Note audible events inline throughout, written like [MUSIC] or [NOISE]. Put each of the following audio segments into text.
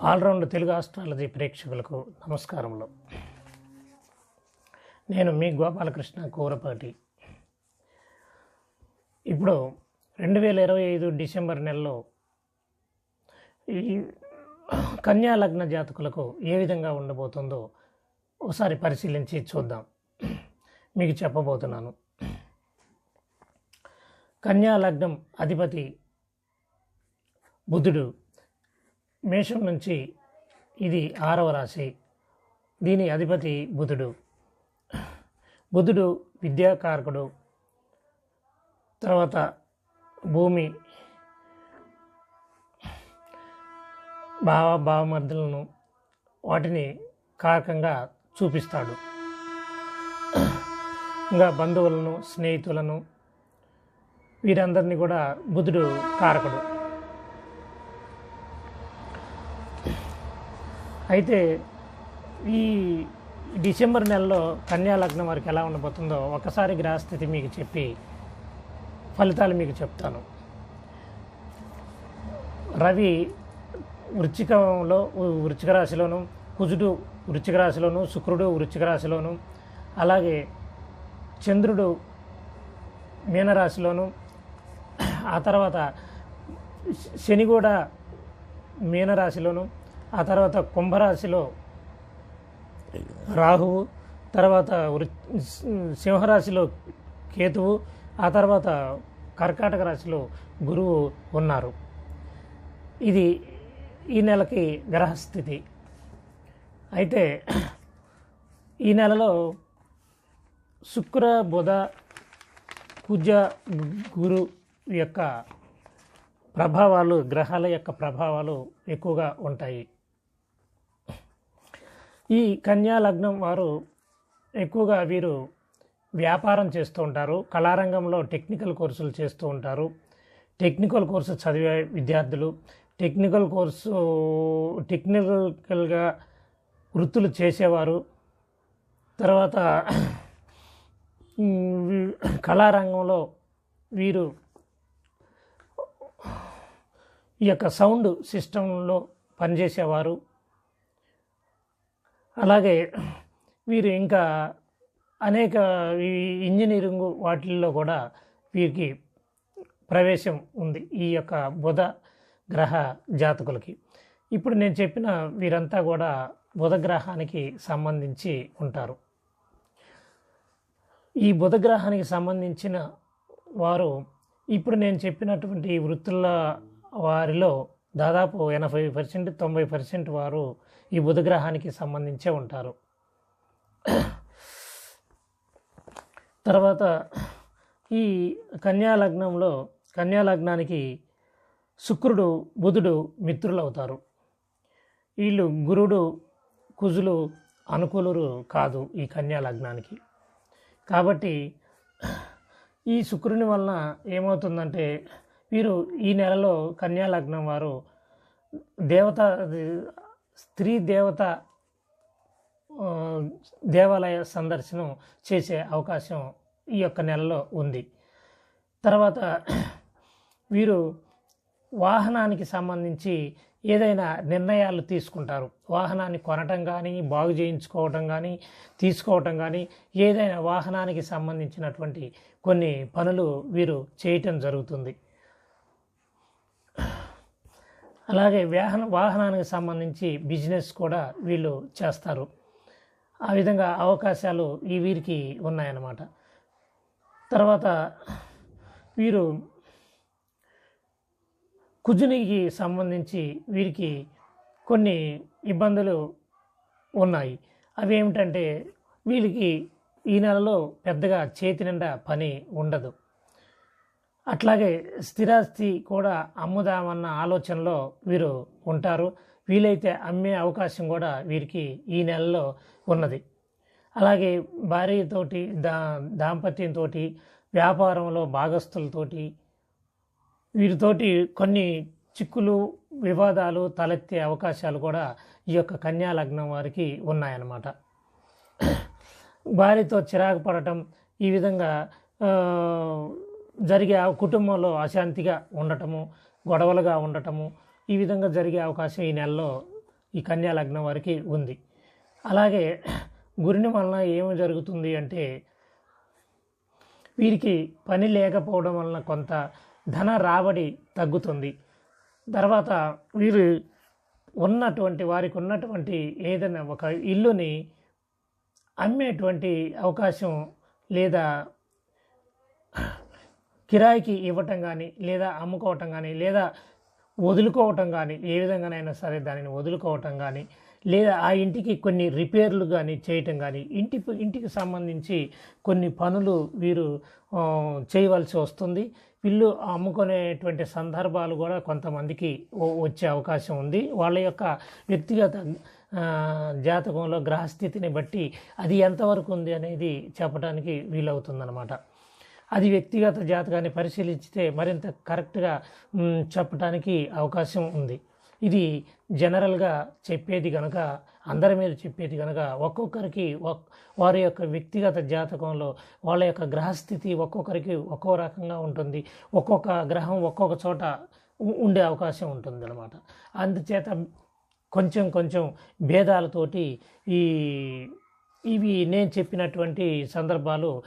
All round Telugu astrology ప్రేక్షకులకు నమస్కారములు. నేను మీ గోపాలకృష్ణ కూరపాటి. ఇప్పుడు రెండు వేల ఇరవై ఐదు డిసెంబర్ నెలలో ఈ కన్యా లగ్న జాతకులకు ఏ విధంగా ఉండబోతుందో ఒకసారి పరిశీలించి చూద్దాం. మీకు చెప్పబోతున్నాను. కన్యా లగ్నం అధిపతి బుధుడు మేషం నుంచి ఇది ఆరవ రాశి. దీని అధిపతి బుధుడు. బుధుడు విద్యాకారకుడు. తర్వాత భూమి భావ భావమర్దులను వాటిని కారకంగా చూపిస్తాడు. ఇంకా బంధువులను స్నేహితులను వీరందరినీ కూడా బుధుడు కారకుడు. అయితే ఈ డిసెంబర్ నెలలో కన్యా లగ్నం వారికి ఎలా ఉండబోతుందో ఒకసారి గ్రహస్థితి మీకు చెప్పి ఫలితాలు మీకు చెప్తాను. రవి వృచ్చికంలో వృచ్చిక రాశిలోను కుజుడు వృచ్చిక రాశిలోను శుక్రుడు వృచ్చిక రాశిలోను అలాగే చంద్రుడు మీనరాశిలోను ఆ తర్వాత శని కూడా మీనరాశిలోను ఆ తర్వాత కుంభరాశిలో రాహువు తర్వాత వృ- సింహరాశిలో కేతువు ఆ తర్వాత కర్కాటక రాశిలో గురువు ఉన్నారు. ఇది ఈ నెలకి గ్రహస్థితి. అయితే ఈ నెలలో శుక్ర బుధ కుజ గురు యొక్క ప్రభావాలు గ్రహాల యొక్క ప్రభావాలు ఎక్కువగా ఉంటాయి. ఈ కన్యా లగ్నం వారు ఎక్కువగా వీరు వ్యాపారం చేస్తూ ఉంటారు. కళారంగంలో టెక్నికల్ కోర్సులు చేస్తూ ఉంటారు. టెక్నికల్ కోర్సు చదివే విద్యార్థులు టెక్నికల్ కోర్సు టెక్నికల్గా వృత్తులు చేసేవారు. తర్వాత [CLEARS THROAT] కళారంగంలో వీరు ఈ యొక్క సౌండ్ సిస్టంలో పనిచేసేవారు. అలాగే వీరు ఇంకా అనేక ఇంజనీరింగ్ వాటిల్లో కూడా వీరికి ప్రవేశం ఉంది ఈ యొక్క బుధ గ్రహ జాతకులకి. ఇప్పుడు నేను చెప్పిన వీరంతా కూడా బుధ గ్రహానికి సంబంధించి ఉంటారు. ఈ బుధ గ్రహానికి సంబంధించిన వారు ఇప్పుడు నేను చెప్పినటువంటి వృత్తుల వారిలో దాదాపు ఎనభై పర్సెంట్ తొంభై పర్సెంట్ వారు ఈ బుధగ్రహానికి సంబంధించే ఉంటారు. తర్వాత ఈ కన్యా లగ్నంలో కన్యా లగ్నానికి శుక్రుడు బుధుడు మిత్రులు అవుతారు వీళ్ళు గురుడు కుజులు అనుకూలురు కాదు ఈ కన్యా లగ్నానికి. కాబట్టి ఈ శుక్రుని వలన ఏమవుతుందంటే వీరు ఈ నెలలో కన్యా లగ్నం వారు దేవత స్త్రీ దేవత దేవాలయ సందర్శనం చేసే అవకాశం ఈ యొక్క నెలలో ఉంది. తర్వాత వీరు వాహనానికి సంబంధించి ఏదైనా నిర్ణయాలు తీసుకుంటారు. వాహనాన్ని కొనటం కానీ బాగు చేయించుకోవటం కానీ తీసుకోవటం కానీ ఏదైనా వాహనానికి సంబంధించినటువంటి కొన్ని పనులు వీరు చేయటం జరుగుతుంది. అలాగే వాహన వాహనానికి సంబంధించి బిజినెస్ కూడా వీళ్ళు చేస్తారు. ఆ విధంగా అవకాశాలు ఈ వీరికి ఉన్నాయన్నమాట. తర్వాత వీరు కుజునికి సంబంధించి వీరికి కొన్ని ఇబ్బందులు ఉన్నాయి. అవి ఏమిటంటే వీళ్ళకి ఈ నెలలో పెద్దగా చేతి నిండా పని ఉండదు. అట్లాగే స్థిరాస్తి కూడా అమ్ముదామన్న ఆలోచనలో వీరు ఉంటారు. వీలైతే అమ్మే అవకాశం కూడా వీరికి ఈ నెలలో ఉన్నది. అలాగే భార్యతోటి దా దాంపత్యంతో వ్యాపారంలో భాగస్థులతోటి వీరితోటి కొన్ని చిక్కులు వివాదాలు తలెత్తే అవకాశాలు కూడా ఈ యొక్క కన్యా లగ్నం వారికి ఉన్నాయన్నమాట. భార్యతో చిరాకు పడటం ఈ విధంగా జరిగే ఆ కుటుంబంలో అశాంతిగా ఉండటము గొడవలుగా ఉండటము ఈ విధంగా జరిగే అవకాశం ఈ నెలలో ఈ కన్యా లగ్నం వారికి ఉంది. అలాగే గురిని వలన ఏమి జరుగుతుంది అంటే వీరికి పని లేకపోవడం వలన కొంత ధన రాబడి తగ్గుతుంది. తర్వాత వీరు ఉన్నటువంటి వారికి ఉన్నటువంటి ఏదైనా ఒక ఇల్లుని అమ్మేటువంటి అవకాశం లేదా కిరాయికి ఇవ్వటం కానీ లేదా అమ్ముకోవటం కానీ లేదా వదులుకోవటం కానీ ఏ విధంగానైనా సరే దానిని వదులుకోవటం కానీ లేదా ఆ ఇంటికి కొన్ని రిపేర్లు కానీ చేయటం కానీ ఇంటి ఇంటికి సంబంధించి కొన్ని పనులు వీరు చేయవలసి వస్తుంది. ఇల్లు అమ్ముకునేటువంటి సందర్భాలు కూడా కొంతమందికి వచ్చే అవకాశం ఉంది. వాళ్ళ యొక్క వ్యక్తిగత జాతకంలో గ్రహస్థితిని బట్టి అది ఎంతవరకు ఉంది అనేది చెప్పడానికి వీలవుతుందన్నమాట. అది వ్యక్తిగత జాతకాన్ని పరిశీలించితే మరింత కరెక్ట్గా చెప్పడానికి అవకాశం ఉంది. ఇది జనరల్గా చెప్పేది కనుక అందరి మీద చెప్పేది కనుక ఒక్కొక్కరికి వారి యొక్క వ్యక్తిగత జాతకంలో వాళ్ళ యొక్క గ్రహస్థితి ఒక్కొక్కరికి ఒక్కో రకంగా ఉంటుంది. ఒక్కొక్క గ్రహం ఒక్కొక్క చోట ఉండే అవకాశం ఉంటుంది అనమాట అందుచేత కొంచెం కొంచెం భేదాలతోటి ఈ ఇవి నేను చెప్పినటువంటి సందర్భాలు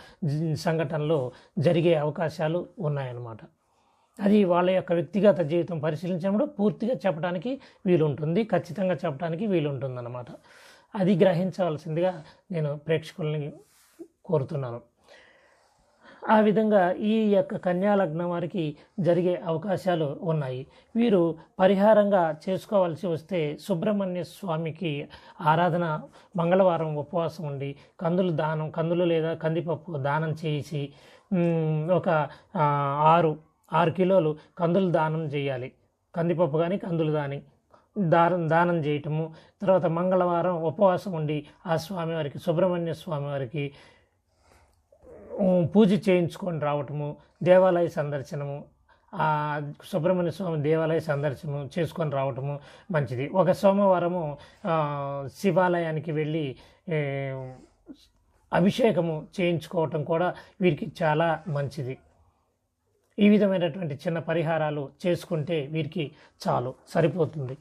సంఘటనలో సంఘటనలు జరిగే అవకాశాలు ఉన్నాయన్నమాట. అది వాళ్ళ యొక్క వ్యక్తిగత జీవితం పరిశీలించినప్పుడు పూర్తిగా చెప్పడానికి వీలుంటుంది ఖచ్చితంగా చెప్పడానికి వీలుంటుంది అన్నమాట అది గ్రహించవలసిందిగా నేను ప్రేక్షకుల్ని కోరుతున్నాను. ఆ విధంగా ఈ యొక్క కన్యాలగ్నం వారికి జరిగే అవకాశాలు ఉన్నాయి. వీరు పరిహారంగా చేసుకోవాల్సి వస్తే సుబ్రహ్మణ్య స్వామికి ఆరాధన మంగళవారం ఉపవాసం ఉండి కందులు దానం కందులు లేదా కందిపప్పు దానం చేసి ఒక ఆరు ఆరు కిలోలు కందులు దానం చేయాలి. కందిపప్పు కానీ కందులు దాని దానం దానం చేయటము. తర్వాత మంగళవారం ఉపవాసం ఉండి ఆ స్వామివారికి సుబ్రహ్మణ్య స్వామివారికి పూజ చేయించుకొని రావటము దేవాలయ సందర్శనము సుబ్రహ్మణ్య స్వామి దేవాలయ సందర్శనము చేసుకొని రావటము మంచిది. ఒక సోమవారము శివాలయానికి వెళ్ళి అభిషేకము చేయించుకోవటం కూడా వీరికి చాలా మంచిది. ఈ విధమైనటువంటి చిన్న పరిహారాలు చేసుకుంటే వీరికి చాలు సరిపోతుంది.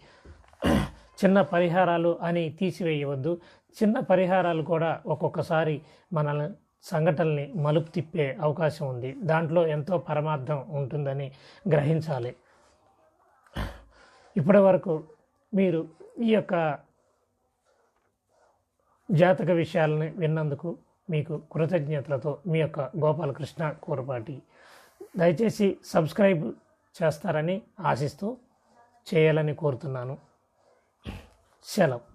చిన్న పరిహారాలు అని తీసివేయవద్దు. చిన్న పరిహారాలు కూడా ఒక్కొక్కసారి మనల్ని సంఘటనల్ని మలుపు తిప్పే అవకాశం ఉంది. దాంట్లో ఎంతో పరమార్థం ఉంటుందని గ్రహించాలి. ఇప్పటి వరకు మీరు ఈ యొక్క జాతక విషయాలని విన్నందుకు మీకు కృతజ్ఞతలతో మీ యొక్క గోపాలకృష్ణ కూరపాటి. దయచేసి సబ్స్క్రైబ్ చేస్తారని ఆశిస్తూ చేయాలని కోరుతున్నాను. సెలవు.